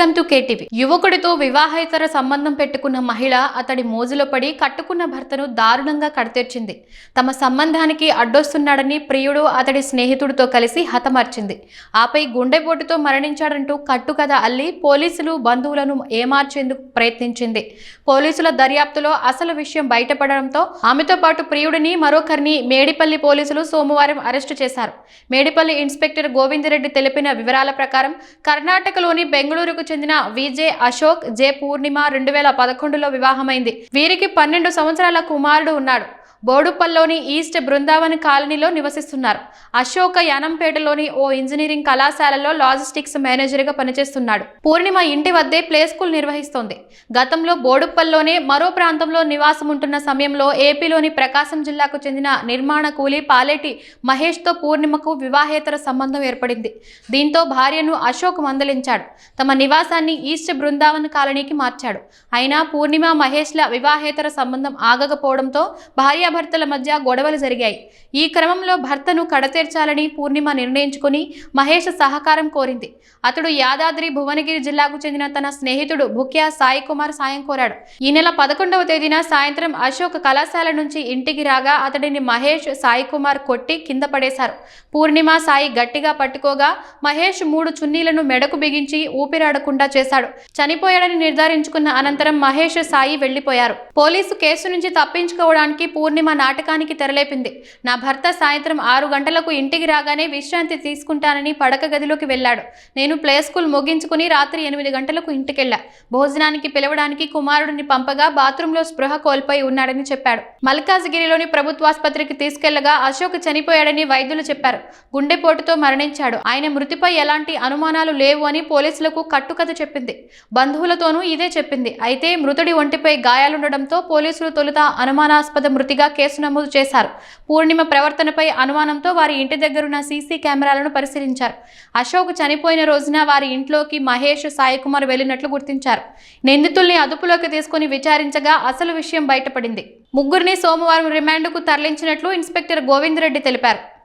Welcome to KTV. యువకుడితో వివాహేతర సంబంధం పెట్టుకున్న మహిళ అతడి మోజులో పడి కట్టుకున్న భర్తను దారుణంగా కడతెర్చింది. తమ సంబంధానికి అడ్డొస్తున్నాడని ప్రియుడు అతడి స్నేహితుడితో కలిసి హతమార్చింది. ఆపై గుండెపోటుతో మరణించాడంటూ కట్టుకథ అల్లి పోలీసులు బంధువులను ఏమార్చేందుకు ప్రయత్నించింది. పోలీసుల దర్యాప్తులో అసలు విషయం బయటపడడంతో ఆమెతో పాటు ప్రియుడిని మరొకరిని మేడిపల్లి పోలీసులు సోమవారం అరెస్టు చేశారు. మేడిపల్లి ఇన్స్పెక్టర్ గోవిందరెడ్డి తెలిపిన వివరాల ప్రకారం కర్ణాటకలోని బెంగళూరుకు చెందిన విజే అశోక్ జే పూర్ణిమ రెండు వేల పదకొండులో వివాహమైంది. వీరికి పన్నెండు సంవత్సరాల కుమారుడు ఉన్నాడు. బోడుప్పల్లోని ఈస్ట్ బృందావన్ కాలనీలో నివసిస్తున్నారు. అశోక యానంపేటలోని ఓ ఇంజనీరింగ్ కళాశాలలో లాజిస్టిక్స్ మేనేజర్గా పనిచేస్తున్నాడు. పూర్ణిమ ఇంటి వద్దే ప్లే స్కూల్ నిర్వహిస్తోంది. గతంలో బోడుప్పల్లోనే మరో ప్రాంతంలో నివాసం ఉంటున్న సమయంలో ఏపీలోని ప్రకాశం జిల్లాకు చెందిన నిర్మాణ కూలీ పాలేటి మహేష్తో పూర్ణిమకు వివాహేతర సంబంధం ఏర్పడింది. దీంతో భార్యను అశోక్ మందలించాడు. తమ నివాసాన్ని ఈస్ట్ బృందావన్ కాలనీకి మార్చాడు. అయినా పూర్ణిమ మహేష్ల వివాహేతర సంబంధం ఆగకపోవడంతో భార్య భార్యాభర్తల మధ్య గొడవలు జరిగాయి. ఈ క్రమంలో భర్తను కడతీర్చాలని పూర్ణిమ నిర్ణయించుకుని మహేష్ సహకారం కోరింది. అతడు యాదాద్రి భువనగిరి జిల్లాకు చెందిన తన స్నేహితుడు భుక్యా సాయి కుమార్ సాయం కోరాడు. ఈ నెల పదకొండవ తేదీన సాయంత్రం అశోక్ కళాశాల నుంచి ఇంటికి రాగా అతడిని మహేష్ సాయి కుమార్ కొట్టి కింద పడేశారు. పూర్ణిమ సాయి గట్టిగా పట్టుకోగా మహేష్ మూడు చున్నీలను మెడకు బిగించి ఊపిరాడకుండా చేశాడు. చనిపోయాడని నిర్ధారించుకున్న అనంతరం మహేష్ సాయి వెళ్ళిపోయారు పోలీసు కేసు నుంచి తప్పించుకోవడానికి పూర్ణిమ నాటకానికి తెరలేపింది. నా భర్త సాయంత్రం ఆరు గంటలకు ఇంటికి రాగానే విశ్రాంతి తీసుకుంటానని పడక గదిలోకి వెళ్ళాడు. నేను ప్లే స్కూల్ ముగించుకుని రాత్రి ఎనిమిది గంటలకు ఇంటికెళ్ళా. భోజనానికి పిలవడానికి కుమారుడిని పంపగా బాత్రూంలో స్పృహ కోల్పోయి ఉన్నాడని చెప్పాడు. మల్కాజ్గిరిలోని ప్రభుత్వాసుపత్రికి తీసుకెళ్ళగా అశోక్ చనిపోయాడని వైద్యులు చెప్పారు. గుండెపోటుతో మరణించాడు. ఆయన మృతిపై ఎలాంటి అనుమానాలు లేవు అని పోలీసులకు కట్టుకథ చెప్పింది. బంధువులతోనూ ఇదే చెప్పింది. అయితే మృతుడి ఒంటిపై గాయాలుండడంతో పోలీసులు తొలుత అనుమానాస్పద మృతిగా కేసు నమోదు చేశారు. పూర్ణిమ ప్రవర్తనపై అనుమానంతో వారి ఇంటి దగ్గరున్న సీసీ కెమెరాలను పరిశీలించారు. అశోక్ చనిపోయిన రోజున వారి ఇంట్లోకి మహేష్ సాయి కుమార్ వెళ్ళినట్లు గుర్తించారు. నిందితుల్ని అదుపులోకి తీసుకుని విచారించగా అసలు విషయం బయటపడింది. ముగ్గురిని సోమవారం రిమాండ్కు తరలించినట్లు ఇన్స్పెక్టర్ గోవిందరెడ్డి తెలిపారు.